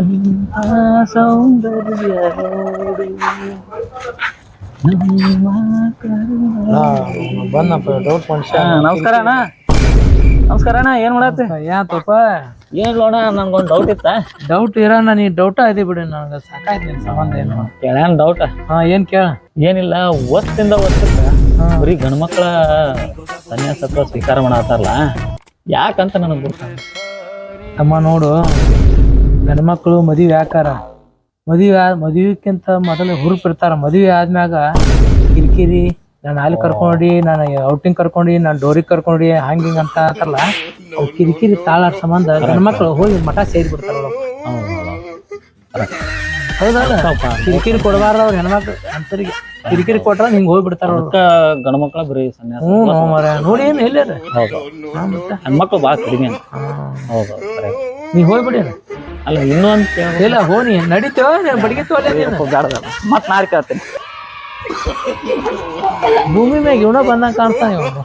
ಎಂಥ ಸೌಂದರ್ಯ ನೋಡಿ ನಮ್ಮ. ಬಂದಪ್ಪ ಡೌಟ್ ಮನುಷ್ಯ ಹಾ, ನಮಸ್ಕಾರ ಅಣ್ಣ. ನಮಸ್ಕಾರ ಅಣ್ಣ ಏನ್ ಮಾಡತ್ತೆ? ಯಾತಪ್ಪ? ಏನಿಲ್ಲ ಅಣ್ಣ ನನ್ಗೊಂದ್ ಡೌಟ್ ಇತ್ತ? ಡೌಟ್ ಇರೋಣ ನೀ ಡೌಟ್ ಇದೆ ಬಿಡಿ ನನಗೆ ಸಾಕಾಯ್ತು ನಿನ್ ಸಂಬಂಧ ಏನು? ಕೇಳ್ಯಾನ ಡೌಟ್ ಹಾ ಏನ್ ಕೇಳ? ಏನಿಲ್ಲ ಒತ್ತಿಂದ ಒತ್ತಕ್ಕ ಬರೀ ಗಂಡ್ಮಕ್ಳ ಸನ್ಯಾಸತ್ವ ಸ್ವೀಕಾರ ಮಾಡತ್ತಾರಲ್ಲ. ಯಾಕಂತ ನನಗ್ ಗೊತ್ತ? ಅಮ್ಮ ನೋಡು. ಗಂಡ್ಮಕ್ಳು ಮದುವೆ ಯಾಕಾರ ಮದುವೆ ಮದುವೆಕ್ಕಿಂತ ಮೊದಲು ಹುರುಪಿರ್ತಾರ ಮದುವೆ ಆದ್ಮ್ಯಾಗ ಕಿರಿಕಿರಿ ನಾನು ಅಲ್ಲಿ ಕರ್ಕೊಂಡಿ ನಾನು ಔಟಿಂಗ್ ಕರ್ಕೊಂಡಿ ನಾನು ಡೋರಿಗೆ ಕರ್ಕೊಂಡಿ ಹಂಗ ಹಿಂಗೆ ಅಂತ ಅಂತಾರಲ್ಲ ಅವು ಕಿರಿಕಿರಿ ತಾಳಾರ ಸಂಬಂಧ ಗಂಡ್ಮಕ್ಳು ಹೋಗಿ ಮಠ ಸೇರಿ ಬಿಡ್ತಾರ ಹೌದಲ್ಲ ಕಿರಿಕಿರಿ ಕೊಡಬಾರ್ದ ಅವ್ರ ಹೆಣ್ಮಕ್ಳು ಅಂತರಿಗೆ ಕಿರಿಕಿರಿ ಕೊಟ್ರ ಹಿಂಗ್ ಹೋಗ್ಬಿಡ್ತಾರ ಗಂಡ್ಮಕ್ಳ ಬರೀ ಸನ್ಯಾಸ. ನೋಡಿ ಏನು ಇಲ್ಲ ಹೌದು. ಹೆಣ್ಮಕ್ಳು ಭಾಳ ಕಡಿಮೆ. ಹೌದು. ನೀ ಹೋಗ್ಬಿಡಿ ಅಲ್ಲ ಇನ್ನೂ ಅಂತ ಇಲ್ಲ ಹೋನಿ. ನಡೀತೇವ ಬಡಿಗೆ ತೋಲೆ ನೀನು. ಮತ್ ನಾರ್ ಕೇಳ್ತೀನಿ. ಭೂಮಿ ಮ್ಯಾಗ ಇವನ ಬಂದಂಗ ಕಾಣ್ತಾನೆ ಇವನು.